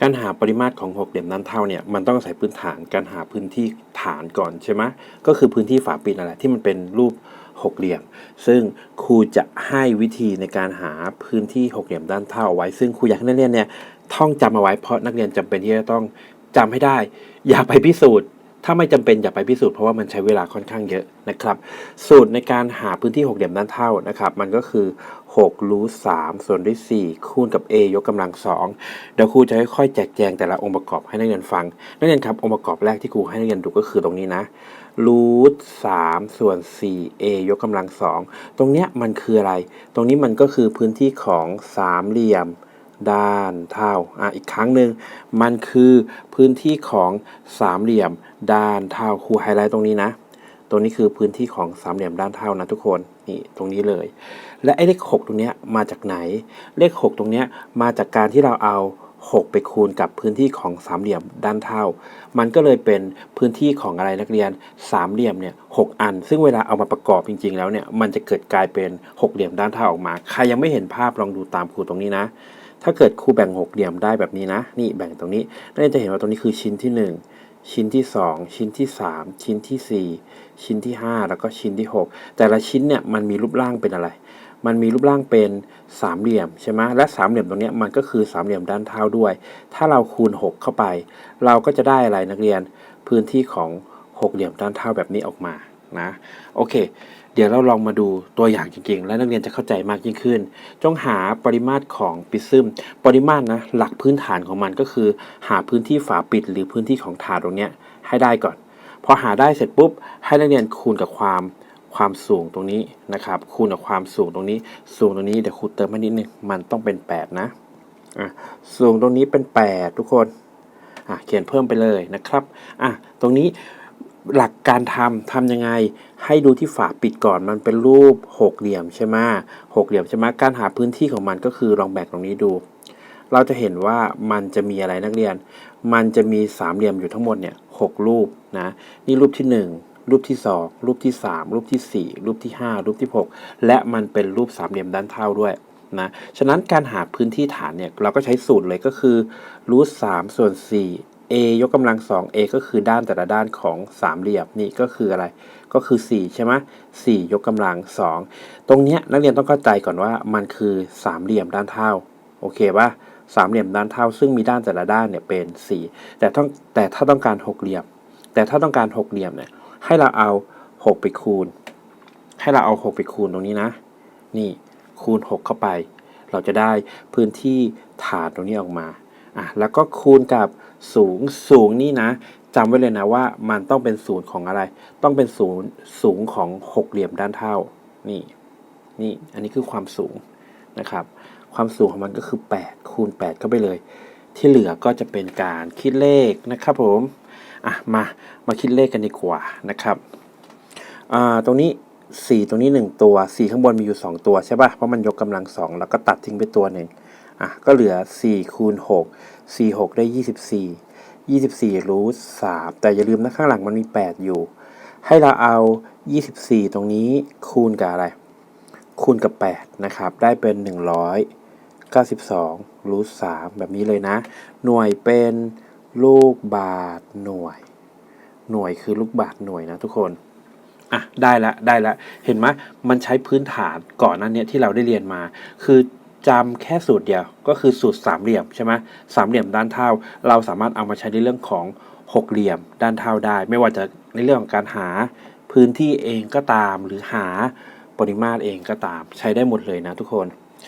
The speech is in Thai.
การหาปริมาตรของหกเหลี่ยมด้านเท่าเนี่ยมันต้องอาศัยพื้นฐานการหาพื้นที่ฐานก่อนใช่ไหมก็คือพื้นที่ฝาปิดนั่นแหละที่มันเป็นรูปหกเหลี่ยม ซึ่งครูจะให้วิธีในการหาพื้นที่หกเหลี่ยมด้านเท่าเอาไว้ ซึ่งครูอยากให้นักเรียนเนี่ยท่องจำเอาไว้เพราะนักเรียนจำเป็นที่จะต้องจำให้ได้ อย่าไปพิสูจน์ ถ้าไม่จำเป็นอย่าไปพิสูจน์เพราะว่ามันใช้เวลาค่อนข้างเยอะนะครับ สูตรในการหาพื้นที่หกเหลี่ยมด้านเท่านะครับ มันก็คือ 6 รูท3ส่วนด้วย 4 คูณกับ a ยกกำลัง 2 เดี๋ยวครูจะค่อยๆแจกแจงแต่ละองค์ประกอบให้นักเรียนฟัง นักเรียนครับองค์ประกอบแรกที่ครูให้นักเรียนดูก็คือตรงนี้นะรูท3ส่วน 4 a ยกกำลัง2ตรงเนี้ยมันคืออะไร ตรงนี้มันก็คือพื้นที่ของสามเหลี่ยม ด้านเท่าอะอีกครั้งหนึ่งมันคือพื้นที่ของสามเหลี่ยมด้านเท่าครูไฮไลท์ตรงนี้นะตรงนี้คือพื้นที่ของสามเหลี่ยมด้านเท่านะทุกคนนี่ตรงนี้เลย และไอ้เลข 6 ตรงนี้มาจากไหน เลข 6 ตรงนี้มาจากการที่เราเอา 6 ไปคูณกับพื้นที่ของสามเหลี่ยมด้านเท่า มันก็เลยเป็นพื้นที่ของอะไรนักเรียนสามเหลี่ยมเนี่ยหกอัน ซึ่งเวลาเอามาประกอบจริง ๆ แล้วเนี่ยมันจะเกิดกลายเป็นหกเหลี่ยมด้านเท่าออกมา ใครยังไม่เห็นภาพลองดูตามครูตรงนี้นะ ถ้าเกิดครูแบ่งหกเหลี่ยมได้แบบนี้นะ นี่แบ่งตรงนี้นักเรียนจะเห็นว่าตรงนี้คือชิ้นที่หนึ่งชิ้นที่สองชิ้นที่สามชิ้นที่สี่ชิ้นที่ห้าแล้วก็ชิ้นที่หกแต่ละชิ้นเนี่ยมันมีรูปร่างเป็นอะไร มันมีรูปร่างเป็นสามเหลี่ยมใช่ไหมและสามเหลี่ยมตรงนี้มันก็คือสามเหลี่ยมด้านเท้าด้วย ถ้าเราคูณ 6 เข้าไป เราก็จะได้อะไรนักเรียน พื้นที่ของหกเหลี่ยมด้านเท้าแบบนี้ออกมา นะโอเค เดี๋ยวเราลองมาดูตัวอย่างจริงๆ และนักเรียนจะเข้าใจมากยิ่งขึ้น จงหาปริมาตรของปิซึมปริมาตรนะหลักพื้นฐานของมันก็คือ หาพื้นที่ฝาปิดหรือพื้นที่ของถาดตรงเนี้ยให้ได้ก่อน พอหาได้เสร็จปุ๊บ ให้นักเรียนคูณกับความความสูงตรงนี้นะครับ คูณกับความสูงตรงนี้ สูงตรงนี้เดี๋ยวครูเติมให้นิดนึงมันต้องเป็น 8 นะอะสูงตรงนี้เป็น 8 ทุกคนอะเขียนเพิ่มไปเลยนะครับอะตรงนี้ หลักการทำทำยังไง ให้ดูที่ฝาปิดก่อนมันเป็นรูปหกเหลี่ยมใช่ไหมหกเหลี่ยมใช่ไหมการหาพื้นที่ของมันก็คือลองแบ่งตรงนี้ดู เราจะเห็นว่ามันจะมีอะไรนักเรียน มันจะมีสามเหลี่ยมอยู่ทั้งหมดเนี่ยหกรูปนะนี่รูปที่หนึ่งรูปที่สองรูปที่สามรูปที่สี่รูปที่ห้ารูปที่หกและมันเป็นรูปสามเหลี่ยมด้านเท่าด้วยนะ ฉะนั้นการหาพื้นที่ฐานเนี่ย เราก็ใช้สูตรเลยก็คือรูทสามส่วนสี่ a ยกกำลังสอง a ก็คือด้านแต่ละด้านของสามเหลี่ยมนี่ก็คืออะไร ก็คือ 4 ใช่ไหมสี่ยกกำลัง2ตรงเนี้ยนักเรียนต้องเข้าใจก่อนว่ามันคือสามเหลี่ยมด้านเท่าโอเคปะสามเหลี่ยมด้านเท่า ซึ่งมีด้านแต่ละด้านเนี่ยเป็น 4 แต่ต้องแต่ถ้าต้องการหกเหลี่ยม แต่ถ้าต้องการหกเหลี่ยมเนี่ยให้เราเอา 6 ไปคูณ ให้เราเอา 6 ไปคูณตรงนี้นะ นี่คูณ 6 เข้าไป เราจะได้พื้นที่ฐานตรงนี้ออกมา อะแล้วก็คูณกับสูงสูงนี่นะจำไว้เลยนะว่ามันต้องเป็นศูนย์ของอะไร ต้องเป็นศูนย์สูงของหกเหลี่ยมด้านเท่านี่นี่อันนี้คือความสูงนะครับ ความสูงของมันก็คือ 8 คูณ 8 เข้าไปเลย ที่เหลือก็จะเป็นการคิดเลขนะครับผมอะมามาคิดเลขกันดีกว่านะครับอ่าตรงนี้ 4 ตรงนี้ 1 ตัว 4 ข้างบนมีอยู่ 2 ตัวใช่ป่ะเพราะมันยกกำลัง 2 แล้วก็ตัดทิ้งไปตัวหนึ่ง อะก็เหลือ 4 คูณ 6 4 6 ได้ 24 24รูท3แต่อย่าลืมนะข้างหลังมันมี 8 อยู่ ให้เราเอา 24 ตรงนี้คูณกับอะไร คูณกับ 8 นะครับ ได้เป็น 192รูท3แบบนี้เลยนะ หน่วยเป็นลูกบาทหน่วย หน่วยคือลูกบาทหน่วยนะทุกคนอะได้ละได้ละเห็นไหมมันใช้พื้นฐานก่อนนั้นเนี่ยที่เราได้เรียนมา คือ จำแค่สูตรเดียว ก็คือสูตรสามเหลี่ยมใช่ไหมสามเหลี่ยมด้านเท่า เราสามารถเอามาใช้ในเรื่องของหกเหลี่ยมด้านเท่าได้ ไม่ว่าจะในเรื่องของการหาพื้นที่เองก็ตาม หรือหาปริมาตรเองก็ตาม ใช้ได้หมดเลยนะทุกคน